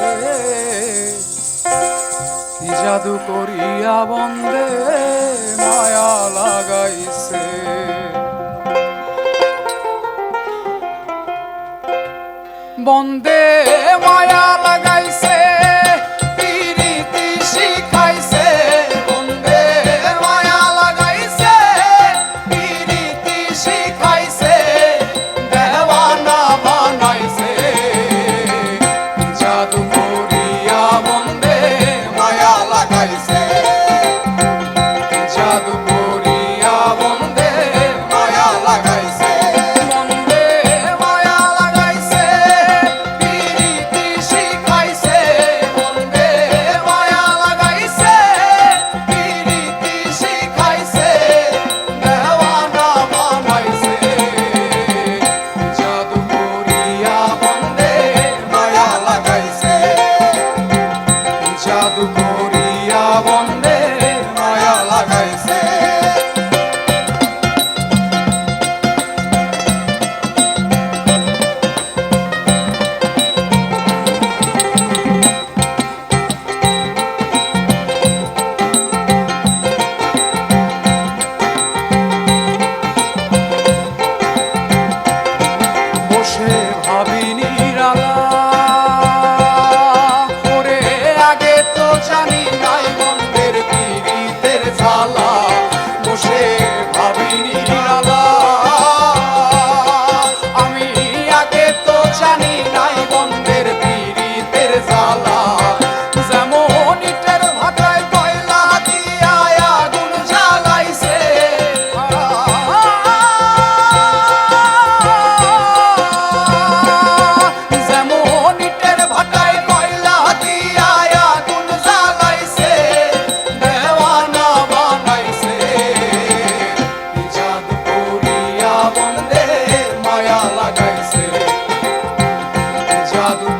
বানাইছে কি জাদু করিয়া বন্দে মায়া লাগাইছে। বন্দে মায়া লাগাইছে। Obrigado.